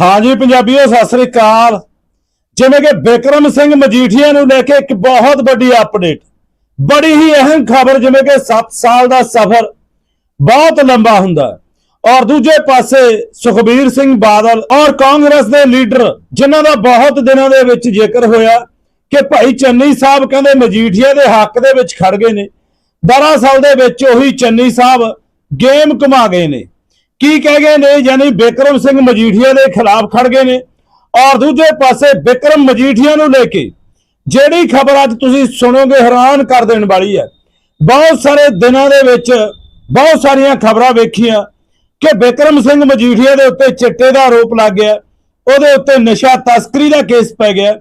ਹਾਂਜੀ ਪੰਜਾਬੀਓ, ਸਤਿ ਸ੍ਰੀ ਅਕਾਲ। ਜਿਵੇਂ ਕਿ ਬਿਕਰਮ ਸਿੰਘ ਮਜੀਠੀਆ ਨੂੰ ਲੈ ਕੇ ਇੱਕ ਬਹੁਤ ਵੱਡੀ ਅਪਡੇਟ ਬੜੀ ਹੀ ਅਹਿਮ ਖਬਰ, ਜਿਵੇਂ ਕਿ 7 ਸਾਲ ਦਾ ਸਫ਼ਰ ਬਹੁਤ ਲੰਬਾ ਹੁੰਦਾ ਔਰ ਦੂਜੇ ਪਾਸੇ ਸੁਖਬੀਰ ਸਿੰਘ ਬਾਦਲ ਔਰ ਕਾਂਗਰਸ ਦੇ ਲੀਡਰ, ਜਿਨ੍ਹਾਂ ਦਾ ਬਹੁਤ ਦਿਨਾਂ ਦੇ ਵਿੱਚ ਜ਼ਿਕਰ ਹੋਇਆ ਕਿ ਭਾਈ ਚੰਨੀ ਸਾਹਿਬ ਕਹਿੰਦੇ ਮਜੀਠੀਆ ਦੇ ਹੱਕ ਦੇ ਵਿੱਚ ਖੜ ਗਏ ਨੇ। ਦਰਅਸਲ ਦੇ ਵਿੱਚ ਉਹੀ ਚੰਨੀ ਸਾਹਿਬ ਗੇਮ ਘੁਮਾ ਗਏ ਨੇ। ਕੀ ਕਹਿ ਗਏ ਨੇ? ਯਾਨੀ ਬਿਕਰਮ ਸਿੰਘ ਮਜੀਠੀਆ ਦੇ ਖਿਲਾਫ ਖੜ ਗਏ ਨੇ। ਔਰ ਦੂਜੇ ਪਾਸੇ ਬਿਕਰਮ ਮਜੀਠੀਆ ਨੂੰ ਲੈ ਕੇ ਜਿਹੜੀ ਖਬਰ ਅੱਜ ਤੁਸੀਂ ਸੁਣੋਗੇ ਹੈਰਾਨ ਕਰ ਦੇਣ ਵਾਲੀ ਹੈ। ਬਹੁਤ ਸਾਰੇ ਦਿਨਾਂ ਦੇ ਵਿੱਚ ਬਹੁਤ ਸਾਰੀਆਂ ਖਬਰਾਂ ਵੇਖੀਆਂ ਕਿ ਬਿਕਰਮ ਸਿੰਘ ਮਜੀਠੀਆ ਦੇ ਉੱਤੇ ਚਿੱਟੇ ਦਾ ਆਰੋਪ ਲੱਗ ਗਿਆ। ਉਹਦੇ ਉੱਤੇ ਨਸ਼ਾ ਤਸਕਰੀ ਦਾ ਕੇਸ ਪੈ ਗਿਆ।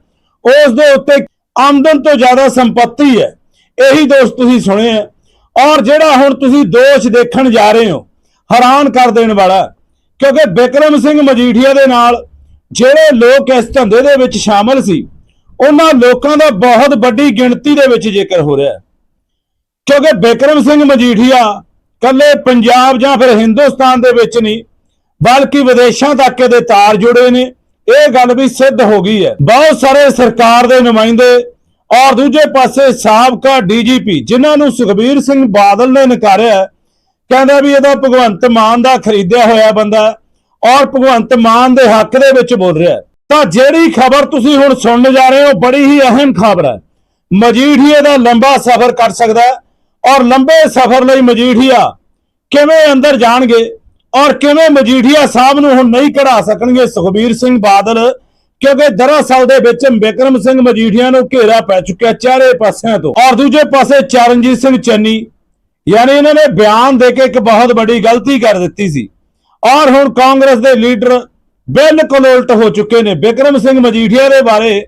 ਉਸ ਦੇ ਉੱਤੇ ਆਮਦਨ ਤੋਂ ਜ਼ਿਆਦਾ ਸੰਪਤੀ ਹੈ। ਇਹੀ ਦੋਸ਼ ਤੁਸੀਂ ਸੁਣੇ ਆ ਔਰ ਜਿਹੜਾ ਹੁਣ ਤੁਸੀਂ ਦੋਸ਼ ਦੇਖਣ ਜਾ ਰਹੇ ਹੋ ਹੈਰਾਨ ਕਰ ਦੇਣ ਵਾਲਾ ਕਿਉਂਕਿ ਬਿਕਰਮ ਸਿੰਘ ਮਜੀਠੀਆ ਦੇ ਨਾਲ ਜਿਹੜੇ ਲੋਕ ਇਸ ਧੰਦੇ ਦੇ ਵਿੱਚ ਸ਼ਾਮਲ ਸੀ, ਉਹਨਾਂ ਲੋਕਾਂ ਦਾ ਬਹੁਤ ਵੱਡੀ ਗਿਣਤੀ ਦੇ ਵਿੱਚ ਜ਼ਿਕਰ ਹੋ ਰਿਹਾ ਕਿਉਂਕਿ ਬਿਕਰਮ ਸਿੰਘ ਮਜੀਠੀਆ ਕੱਲੇ ਪੰਜਾਬ ਜਾਂ ਫਿਰ ਹਿੰਦੁਸਤਾਨ ਦੇ ਵਿੱਚ ਨਹੀਂ, ਬਲਕਿ ਵਿਦੇਸ਼ਾਂ ਤੱਕ ਇਹਦੇ ਤਾਰ ਜੁੜੇ ਨੇ। ਇਹ ਗੱਲ ਵੀ ਸਿੱਧ ਹੋ ਗਈ ਹੈ। ਬਹੁਤ ਸਾਰੇ ਸਰਕਾਰ ਦੇ ਨੁਮਾਇੰਦੇ ਔਰ ਦੂਜੇ ਪਾਸੇ ਸਾਬਕਾ ਡੀਜੀਪੀ, ਜਿਨ੍ਹਾਂ ਨੂੰ ਸੁਖਬੀਰ ਸਿੰਘ ਬਾਦਲ ਨੇ ਨਕਾਰਿਆ ਕਹਿੰਦਾ ਵੀ ਇਹਦਾ ਭਗਵੰਤ ਮਾਨ ਦਾ ਖਰੀਦਿਆ ਹੋਇਆ ਬੰਦਾ ਔਰ ਭਗਵੰਤ ਮਾਨ ਦੇ ਹੱਕ ਦੇ ਵਿੱਚ ਬੋਲ ਰਿਹਾ ਤਾਂ ਜਿਹੜੀ ਖਬਰ ਤੁਸੀਂ ਹੁਣ ਸੁਣਨ ਜਾ ਰਹੇ ਹੋ, ਬੜੀ ਹੀ ਅਹਿਮ ਖਬਰ ਹੈ। ਮਜੀਠੀਆ ਦਾ ਲੰਬਾ ਸਫ਼ਰ ਕਰ ਸਕਦਾ ਔਰ ਲੰਬੇ ਸਫ਼ਰ ਲਈ ਮਜੀਠੀਆ ਕਿਵੇਂ ਅੰਦਰ ਜਾਣਗੇ ਔਰ ਕਿਵੇਂ ਮਜੀਠੀਆ ਸਾਹਿਬ ਨੂੰ ਹੁਣ ਨਹੀਂ ਕਢਾ ਸਕਣਗੇ? ਸੁਖਬੀਰ ਸਿੰਘ ਬਾਦਲ, ਕਿਉਂਕਿ ਦਰਅਸਲ ਦੇ ਵਿੱਚ ਬਿਕਰਮ ਸਿੰਘ ਮਜੀਠੀਆ ਨੂੰ ਘੇਰਾ ਪੈ ਚੁੱਕਿਆ ਚਾਰੇ ਪਾਸਿਆਂ ਤੋਂ। ਔਰ ਦੂਜੇ ਪਾਸੇ ਚਰਨਜੀਤ ਸਿੰਘ ਚੰਨੀ ਯਾਨੀ ਇਹਨਾਂ ਨੇ ਬਿਆਨ ਦੇ ਕੇ ਇੱਕ ਬਹੁਤ ਵੱਡੀ ਗਲਤੀ ਕਰ ਦਿੱਤੀ ਸੀ। ਔਰ ਹੁਣ ਕਾਂਗਰਸ ਦੇ ਲੀਡਰ ਬਿਲਕੁਲ ਉਲਟ ਹੋ ਚੁੱਕੇ ਨੇ। ਬਿਕਰਮ ਸਿੰਘ ਮਜੀਠੀਆ ਦੇ ਬਾਰੇ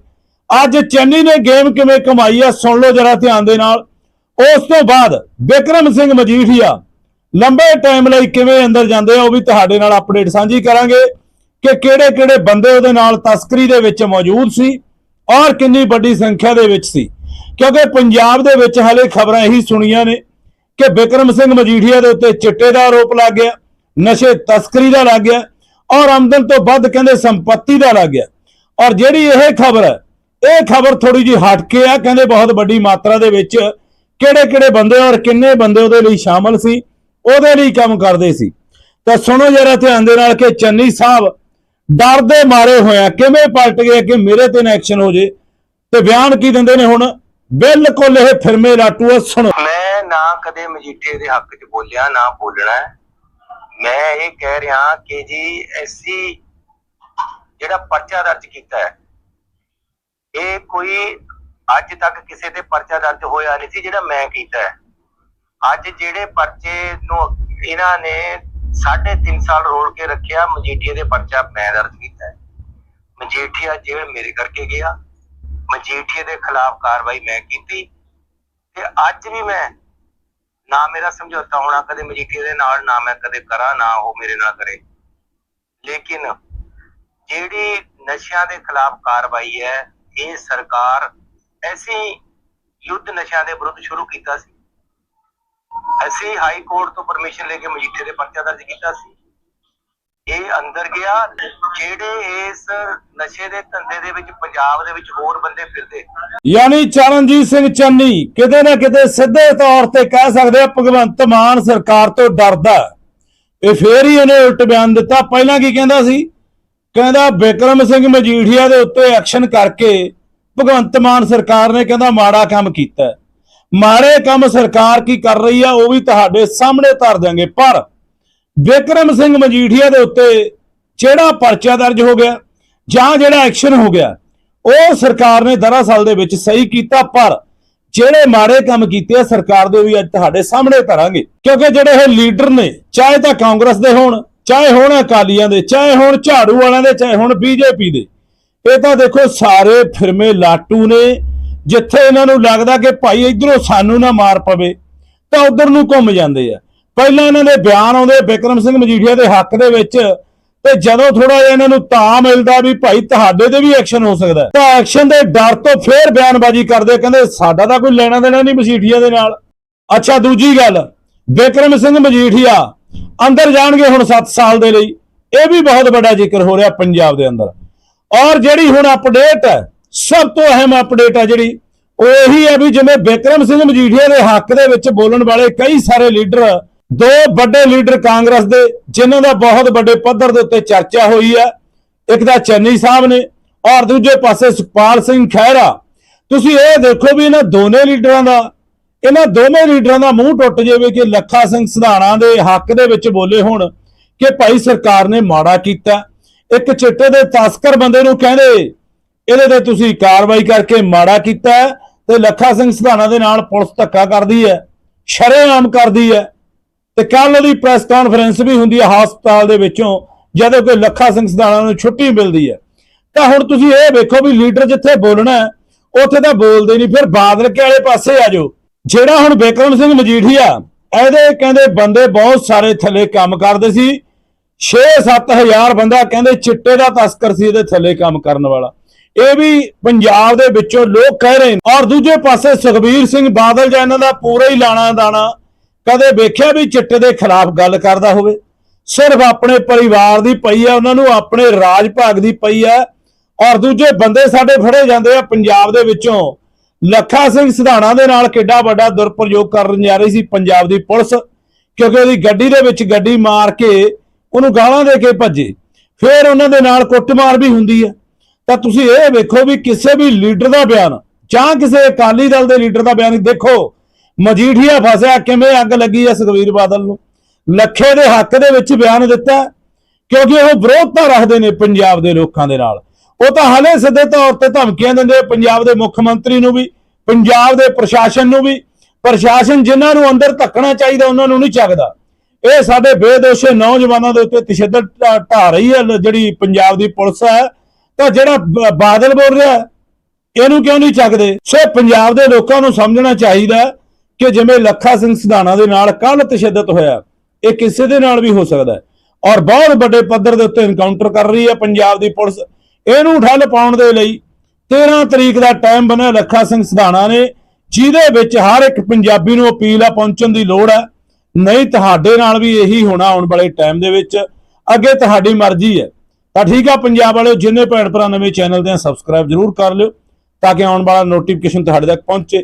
ਅੱਜ ਚੰਨੀ ਨੇ ਗੇਮ ਕਿਵੇਂ ਕਮਾਈ ਆ, ਸੁਣ ਲਓ ਜਰਾ ਧਿਆਨ ਦੇ ਨਾਲ। ਉਸ ਤੋਂ ਬਾਅਦ ਬਿਕਰਮ ਸਿੰਘ ਮਜੀਠੀਆ ਲੰਬੇ ਟਾਈਮ ਲਈ ਕਿਵੇਂ ਅੰਦਰ ਜਾਂਦੇ ਆ, ਉਹ ਵੀ ਤੁਹਾਡੇ ਨਾਲ ਅਪਡੇਟ ਸਾਂਝੀ ਕਰਾਂਗੇ ਕਿ ਕਿਹੜੇ ਕਿਹੜੇ ਬੰਦੇ ਉਹਦੇ ਨਾਲ ਤਸਕਰੀ ਦੇ ਵਿੱਚ ਮੌਜੂਦ ਸੀ ਔਰ ਕਿੰਨੀ ਵੱਡੀ ਸੰਖਿਆ ਦੇ ਵਿੱਚ ਸੀ। ਕਿਉਂਕਿ ਪੰਜਾਬ ਦੇ ਵਿੱਚ ਹਲੇ ਖਬਰਾਂ ਇਹੀ ਸੁਣੀਆਂ ਨੇ ਕਿ ਬਿਕਰਮ ਸਿੰਘ ਮਜੀਠੀਆ ਦੇ ਉੱਤੇ ਚਿੱਟੇ ਦਾ ਆਰੋਪ ਲੱਗ ਗਿਆ, ਨਸ਼ੇ ਤਸਕਰੀ ਦਾ ਲੱਗ ਗਿਆ ਔਰ ਆਮਦਨ ਤੋਂ ਵੱਧ ਕਹਿੰਦੇ ਸੰਪਤੀ ਦਾ ਲੱਗ ਗਿਆ। ਔਰ ਜਿਹੜੀ ਇਹ ਖਬਰ ਹੈ, ਇਹ ਖਬਰ ਥੋੜੀ ਜਿਹੀ ਹਟ ਕੇ ਆ, ਕਹਿੰਦੇ ਬਹੁਤ ਵੱਡੀ ਮਾਤਰਾ ਦੇ ਵਿੱਚ ਕਿਹੜੇ ਕਿਹੜੇ ਬੰਦੇ ਔਰ ਕਿੰਨੇ ਬੰਦੇ ਉਹਦੇ ਲਈ ਸ਼ਾਮਲ ਸੀ, ਉਹਦੇ ਲਈ ਕੰਮ ਕਰਦੇ ਸੀ। ਤਾਂ ਸੁਣੋ ਜਰਾ ਧਿਆਨ ਦੇ ਨਾਲ ਕਿ ਚੰਨੀ ਸਾਹਿਬ ਡਰ ਦੇ ਮਾਰੇ ਹੋਇਆ ਕਿਵੇਂ ਪਲਟ ਗਏ ਕਿ ਮੇਰੇ ਤੇ ਨਾ ਐਕਸ਼ਨ ਹੋ ਜੇ, ਤੇ ਬਿਆਨ ਕੀ ਦਿੰਦੇ ਨੇ ਹੁਣ? ਬਿਲਕੁਲ ਇਹ ਫਿਰਮੇ ਲਾਟੂ ਆ ਮੈਂ ਨਾ ਕਦੇ ਮਜੀਠੇ ਦੇ ਹੱਕ 'ਚ ਬੋਲਿਆ, ਨਾ ਬੋਲਣਾ ਮੈਂ ਇਹ ਕਹਿ ਰਿਹਾ ਕਿ ਜੀ, ਐਸੀ ਜਿਹੜਾ ਪਰਚਾ ਦਰਜ ਕੀਤਾ ਹੈ, ਇਹ ਕੋਈ ਅੱਜ ਤੱਕ ਕਿਸੇ ਤੇ ਪਰਚਾ ਦਰਜ ਹੋਇਆ ਨਹੀਂ ਸੀ ਜਿਹੜਾ ਮੈਂ ਕੀਤਾ ਹੈ। ਅੱਜ ਜਿਹੜੇ ਪਰਚੇ ਨੂੰ ਇਹਨਾਂ ਨੇ 3.5 ਸਾਲ ਰੋਲ ਕੇ ਰੱਖਿਆ ਮਜੀਠੀਆ ਦੇ ਪਰਚਾ ਮੈਂ ਦਰਜ ਕੀਤਾ ਹੈ। ਮਜੀਠੀਆ ਜੇਲ੍ਹ ਮੇਰੇ ਕਰਕੇ ਗਿਆ। ਮਜੀਠੀਏ ਦੇ ਖਿਲਾਫ ਕਾਰਵਾਈ ਮੈਂ ਕੀਤੀ ਤੇ ਅੱਜ ਵੀ ਮੈਂ ਨਾ ਮੇਰਾ ਸਮਝੌਤਾ ਹੋਣਾ ਕਦੇ ਮਜੀਠੀਆ ਦੇ ਨਾਲ, ਨਾ ਮੈਂ ਕਦੇ ਕਰਾਂ, ਨਾ ਉਹ ਮੇਰੇ ਨਾਲ ਕਰੇ। ਲੇਕਿਨ ਜਿਹੜੀ ਨਸ਼ਿਆਂ ਦੇ ਖਿਲਾਫ ਕਾਰਵਾਈ ਹੈ, ਇਹ ਸਰਕਾਰ ਐਸੀ ਯੁੱਧ ਨਸ਼ਿਆਂ ਦੇ ਵਿਰੁੱਧ ਸ਼ੁਰੂ ਕੀਤਾ ਸੀ। ਅਸੀਂ ਹਾਈ ਕੋਰਟ ਤੋਂ ਪਰਮਿਸ਼ਨ ਲੈ ਕੇ ਮਜੀਠੇ ਦੇ ਪਰਚਾ ਦਰਜ ਕੀਤਾ ਸੀ। ਇਹ ਅੰਦਰ ਗਿਆ, ਜਿਹੜੇ ਇਸ ਨਸ਼ੇ ਦੇ ਧੰਦੇ ਦੇ ਵਿੱਚ, ਪੰਜਾਬ ਦੇ ਵਿੱਚ ਹੋਰ ਬੰਦੇ ਫਿਰਦੇ। ਯਾਨੀ ਚਰਨਜੀਤ ਸਿੰਘ ਚੰਨੀ ਕਿਤੇ ਨਾ ਕਿਤੇ ਸਿੱਧੇ ਤੌਰ ਤੇ ਕਹਿ ਸਕਦੇ ਆ, ਭਗਵੰਤ ਮਾਨ ਸਰਕਾਰ ਤੋਂ ਡਰਦਾ ਇਹ ਫੇਰ ਹੀ ਉਹਨੇ ਉਲਟ ਬਿਆਨ ਦਿੱਤਾ। ਪਹਿਲਾਂ ਕੀ ਕਹਿੰਦਾ ਸੀ? ਕਹਿੰਦਾ ਬਿਕਰਮ ਸਿੰਘ ਮਜੀਠੀਆ ਦੇ ਉੱਤੇ ਐਕਸ਼ਨ ਕਰਕੇ ਭਗਵੰਤ ਮਾਨ ਸਰਕਾਰ ਨੇ ਕਹਿੰਦਾ, ਮਾੜਾ ਕੰਮ ਕੀਤਾ ਮਾੜੇ ਕੰਮ ਸਰਕਾਰ ਕੀ ਕਰ ਰਹੀ ਆ, ਉਹ ਵੀ ਤੁਹਾਡੇ ਸਾਹਮਣੇ ਧਰ ਦਿਆਂਗੇ। ਪਰ ਬਿਕਰਮ ਸਿੰਘ ਮਜੀਠੀਆ ਦੇ ਉੱਤੇ ਜਿਹੜਾ ਪਰਚਾ ਦਰਜ ਹੋ ਗਿਆ ਜਾਂ ਜਿਹੜਾ ਐਕਸ਼ਨ ਹੋ ਗਿਆ, ਉਹ ਸਰਕਾਰ ਨੇ ਦਰਅਸਲ ਦੇ ਵਿੱਚ ਸਹੀ ਕੀਤਾ, ਪਰ ਜਿਹੜੇ ਮਾੜੇ ਕੰਮ ਕੀਤੇ ਆ, ਸਰਕਾਰ ਦੇ ਵੀ ਅੱਜ ਤੁਹਾਡੇ ਸਾਹਮਣੇ ਧਰਾਂਗੇ। ਕਿਉਂਕਿ ਜਿਹੜੇ ਇਹ ਲੀਡਰ ਨੇ, ਚਾਹੇ ਤਾਂ ਕਾਂਗਰਸ ਦੇ ਹੋਣ, ਚਾਹੇ ਹੋਣ ਅਕਾਲੀਆਂ ਦੇ, ਚਾਹੇ ਹੋਣ ਝਾੜੂ ਵਾਲਿਆਂ ਦੇ, ਚਾਹੇ ਹੋਣ ਬੀਜੇਪੀ ਦੇ, ਇਹ ਤਾਂ ਦੇਖੋ ਸਾਰੇ ਫਿਰਮੇ ਲਾਟੂ ਨੇ, ਜਿੱਥੇ ਇਹਨਾਂ ਨੂੰ ਲੱਗਦਾ ਕਿ ਭਾਈ ਇਧਰੋਂ ਸਾਨੂੰ ਨਾ ਮਾਰ ਪਵੇ, ਤਾਂ ਉਧਰ ਨੂੰ ਘੁੰਮ ਜਾਂਦੇ ਆ। ਪਹਿਲਾਂ ਇਹਨਾਂ ਦੇ ਬਿਆਨ ਆਉਂਦੇ ਬਿਕਰਮ ਸਿੰਘ ਮਜੀਠੀਆ ਦੇ ਹੱਕ ਦੇ ਵਿੱਚ ਤੇ ਜਦੋਂ ਥੋੜਾ ਜਿਹਾ ਇਹਨਾਂ ਨੂੰ ਤਾਂ ਮਿਲਦਾ ਵੀ ਭਾਈ ਤੁਹਾਡੇ ਤੇ ਵੀ ਐਕਸ਼ਨ ਹੋ ਸਕਦਾ ਤਾਂ ਐਕਸ਼ਨ ਦੇ ਡਰ ਤੋਂ ਫੇਰ ਬਿਆਨਬਾਜ਼ੀ ਕਰਦੇ, ਕਹਿੰਦੇ ਸਾਡਾ ਤਾਂ ਕੋਈ ਲੈਣਾ ਦੇਣਾ ਨਹੀਂ ਮਜੀਠੀਆ ਦੇ ਨਾਲ। ਅੱਛਾ, ਦੂਜੀ ਗੱਲ ਬਿਕਰਮ ਸਿੰਘ ਮਜੀਠੀਆ ਅੰਦਰ ਜਾਣਗੇ ਹੁਣ 7 ਸਾਲ ਦੇ ਲਈ। ਇਹ ਵੀ ਬਹੁਤ ਵੱਡਾ ਜ਼ਿਕਰ ਹੋ ਰਿਹਾ ਪੰਜਾਬ ਦੇ ਅੰਦਰ। ਔਰ ਜਿਹੜੀ ਹੁਣ ਅਪਡੇਟ ਹੈ, ਸਭ ਤੋਂ ਅਹਿਮ ਅਪਡੇਟ ਹੈ ਜਿਹੜੀ, ਉਹ ਇਹੀ ਹੈ ਵੀ ਜਿਵੇਂ ਬਿਕਰਮ ਸਿੰਘ ਮਜੀਠੀਆ ਦੇ ਹੱਕ ਦੇ ਵਿੱਚ ਬੋਲਣ ਵਾਲੇ ਕਈ ਸਾਰੇ ਲੀਡਰ ਦੋ ਵੱਡੇ ਲੀਡਰ ਕਾਂਗਰਸ ਦੇ, ਜਿਨ੍ਹਾਂ ਦਾ ਬਹੁਤ ਵੱਡੇ ਪੱਧਰ ਦੇ ਉੱਤੇ ਚਰਚਾ ਹੋਈ ਹੈ। ਇੱਕ ਤਾਂ ਚੰਨੀ ਸਾਹਿਬ ਨੇ ਔਰ ਦੂਜੇ ਪਾਸੇ ਸੁਖਪਾਲ ਸਿੰਘ ਖਹਿਰਾ। ਤੁਸੀਂ ਇਹ ਦੇਖੋ ਵੀ ਇਹਨਾਂ ਦੋਨੇ ਲੀਡਰਾਂ ਦਾ, ਇਹਨਾਂ ਦੋਵੇਂ ਲੀਡਰਾਂ ਦਾ ਮੂੰਹ ਟੁੱਟ ਜਾਵੇ ਕਿ ਲੱਖਾ ਸਿੰਘ ਸਿਧਾਣਾ ਦੇ ਹੱਕ ਦੇ ਵਿੱਚ ਬੋਲੇ ਹੋਣ ਕਿ ਭਾਈ ਸਰਕਾਰ ਨੇ ਮਾੜਾ ਕੀਤਾ। ਇੱਕ ਚਿੱਟੇ ਦੇ ਤਸਕਰ ਬੰਦੇ ਨੂੰ ਕਹਿੰਦੇ, ਇਹਦੇ ਤੇ ਤੁਸੀਂ ਕਾਰਵਾਈ ਕਰਕੇ ਮਾੜਾ ਕੀਤਾ ਹੈ ਤੇ ਲੱਖਾ ਸਿੰਘ ਸਿਧਾਣਾ ਦੇ ਨਾਲ ਪੁਲਿਸ ਧੱਕਾ ਕਰਦੀ ਹੈ, ਸ਼ਰੇਆਮ ਕਰਦੀ ਹੈ। ਤੇ ਕੱਲ ਉਹਦੀ ਪ੍ਰੈਸ ਕਾਨਫਰੰਸ ਵੀ ਹੁੰਦੀ ਹੈ ਹਸਪਤਾਲ ਦੇ ਵਿੱਚੋਂ, ਜਦੋਂ ਕੋਈ ਲੱਖਾ ਸਿੰਘ ਸਿਧਾਣਾ ਨੂੰ ਛੁੱਟੀ ਮਿਲਦੀ ਹੈ। ਤਾਂ ਹੁਣ ਤੁਸੀਂ ਇਹ ਵੇਖੋ ਵੀ ਲੀਡਰ ਜਿੱਥੇ ਬੋਲਣਾ ਉੱਥੇ ਤਾਂ ਬੋਲਦੇ ਨਹੀਂ, ਫਿਰ ਬਾਦਲ ਕੇ ਵਾਲੇ ਪਾਸੇ ਆ ਜਾਓ। ਜਿਹੜਾ ਹੁਣ ਬਿਕਰਮ ਸਿੰਘ ਮਜੀਠੀਆ, ਇਹਦੇ ਕਹਿੰਦੇ ਬੰਦੇ ਬਹੁਤ ਸਾਰੇ ਥੱਲੇ ਕੰਮ ਕਰਦੇ ਸੀ। 6-7000 ਬੰਦਾ ਕਹਿੰਦੇ ਚਿੱਟੇ ਦਾ ਤਸਕਰ ਸੀ ਇਹਦੇ ਥੱਲੇ ਕੰਮ ਕਰਨ ਵਾਲਾ। ਇਹ ਵੀ ਪੰਜਾਬ ਦੇ ਵਿੱਚੋਂ ਲੋਕ ਕਹਿ ਰਹੇ ਨੇ। ਔਰ ਦੂਜੇ ਪਾਸੇ ਸੁਖਬੀਰ ਸਿੰਘ ਬਾਦਲ ਜਾਂ ਇਹਨਾਂ ਦਾ ਪੂਰਾ ਹੀ ਲਾਣਾ ਦਾਣਾ ਕਦੇ ਵੇਖਿਆ ਵੀ ਚਿੱਟੇ ਦੇ ਖਿਲਾਫ ਗੱਲ ਕਰਦਾ ਹੋਵੇ? ਸਿਰਫ ਆਪਣੇ ਪਰਿਵਾਰ ਦੀ ਪਈ ਆ, ਉਹਨਾਂ ਨੂੰ ਆਪਣੇ ਰਾਜ ਭਾਗ ਦੀ ਪਈ ਆ ਔਰ ਦੂਜੇ ਬੰਦੇ ਸਾਡੇ ਫੜੇ ਜਾਂਦੇ ਆ ਪੰਜਾਬ ਦੇ ਵਿੱਚੋਂ। ਲੱਖਾ ਸਿੰਘ ਸਿਧਾਣਾ ਦੇ ਨਾਲ ਕਿੱਡਾ ਵੱਡਾ ਦੁਰਪ੍ਰਯੋਗ ਕਰਨ ਜਾ ਰਹੀ ਸੀ ਪੰਜਾਬ ਦੀ ਪੁਲਿਸ, ਕਿਉਂਕਿ ਉਹਦੀ ਗੱਡੀ ਦੇ ਵਿੱਚ ਗੱਡੀ ਮਾਰ ਕੇ ਉਹਨੂੰ ਗਾਲਾਂ ਦੇ ਕੇ ਭੱਜੇ। ਫਿਰ ਉਹਨਾਂ ਦੇ ਨਾਲ ਕੁੱਟਮਾਰ ਵੀ ਹੁੰਦੀ ਹੈ ਤਾਂ ਤੁਸੀਂ ਇਹ ਵੇਖੋ ਵੀ ਕਿਸੇ ਵੀ ਲੀਡਰ ਦਾ ਬਿਆਨ, ਜਾਂ ਕਿਸੇ ਅਕਾਲੀ ਦਲ ਦੇ ਲੀਡਰ ਦਾ ਬਿਆਨ ਦੇਖੋ ਮਜੀਠੀਆ ਫਸਿਆ, ਕਿਵੇਂ ਅੱਗ ਲੱਗੀ ਹੈ ਸੁਖਵੀਰ ਬਾਦਲ ਨੂੰ? ਲੱਖੇ ਦੇ ਹੱਕ ਦੇ ਵਿੱਚ ਬਿਆਨ ਦਿੱਤਾ ਕਿਉਂਕਿ ਉਹ ਵਿਰੋਧਤਾ ਰੱਖਦੇ ਨੇ ਪੰਜਾਬ ਦੇ ਲੋਕਾਂ ਦੇ ਨਾਲ। ਉਹ ਤਾਂ ਹਲੇ ਸਿੱਧੇ ਤੌਰ ਤੇ ਧਮਕੀਆਂ ਦਿੰਦੇ ਪੰਜਾਬ ਦੇ ਮੁੱਖ ਮੰਤਰੀ ਨੂੰ ਵੀ, ਪੰਜਾਬ ਦੇ ਪ੍ਰਸ਼ਾਸਨ ਨੂੰ ਵੀ। ਪ੍ਰਸ਼ਾਸਨ ਜਿਨ੍ਹਾਂ ਨੂੰ ਅੰਦਰ ਧੱਕਣਾ ਚਾਹੀਦਾ, ਉਹਨਾਂ ਨੂੰ ਨਹੀਂ ਚੱਕਦਾ। ਇਹ ਸਾਡੇ ਬੇਦੋਸ਼ੇ ਨੌਜਵਾਨਾਂ ਦੇ ਉੱਤੇ ਤਸ਼ੱਦਦ ਢਾ- ਰਹੀ ਹੈ ਜਿਹੜੀ ਪੰਜਾਬ ਦੀ ਪੁਲਿਸ ਹੈ। ਤਾਂ ਜਿਹੜਾ ਬਾਦਲ ਬੋਲ ਰਿਹਾ ਇਹਨੂੰ ਕਿਉਂ ਨਹੀਂ ਚੱਕਦੇ? ਸੋ ਪੰਜਾਬ ਦੇ ਲੋਕਾਂ ਨੂੰ ਸਮਝਣਾ ਚਾਹੀਦਾ ਕਿ ਜਿਵੇਂ ਲੱਖਾ ਸਿੰਘ ਸਿਧਾਣਾ ਦੇ ਨਾਲ ਕੱਲ ਤਸ਼ੱਦਦ ਹੋਇਆ, ਇਹ ਕਿਸੇ ਦੇ ਨਾਲ ਵੀ ਹੋ ਸਕਦਾ ਹੈ। ਔਰ ਬਹੁਤ ਵੱਡੇ ਪੱਧਰ ਦੇ ਉੱਤੇ ਇਨਕਾਊਂਟਰ ਕਰ ਰਹੀ ਹੈ ਪੰਜਾਬ ਦੀ ਪੁਲਿਸ। ਇਹਨੂੰ ਠੱਲ ਪਾਉਣ ਦੇ ਲਈ 13 ਤਰੀਕ ਦਾ ਟਾਈਮ ਬਣਿਆ ਲੱਖਾ ਸਿੰਘ ਸਿਧਾਣਾ ਨੇ, ਜਿਹਦੇ ਵਿੱਚ ਹਰ ਇੱਕ ਪੰਜਾਬੀ ਨੂੰ ਅਪੀਲ ਆ ਪਹੁੰਚਣ ਦੀ ਲੋੜ ਹੈ। ਨਹੀਂ, ਤੁਹਾਡੇ ਨਾਲ ਵੀ ਇਹੀ ਹੋਣਾ ਆਉਣ ਵਾਲੇ ਟਾਈਮ ਦੇ ਵਿੱਚ। ਅੱਗੇ ਤੁਹਾਡੀ ਮਰਜ਼ੀ ਹੈ। ਤਾਂ ਠੀਕ ਆ ਪੰਜਾਬ ਵਾਲਿਓ, ਜਿੰਨੇ ਭੈਣ ਭਰਾ ਨਵੇਂ ਚੈਨਲ ਦੇ ਆ ਸਬਸਕ੍ਰਾਈਬ ਜਰੂਰ ਕਰ ਲਿਓ, ਤਾਂ ਕਿ ਆਉਣ ਵਾਲਾ ਨੋਟੀਫਿਕੇਸ਼ਨ ਤੁਹਾਡੇ ਤੱਕ ਪਹੁੰਚੇ।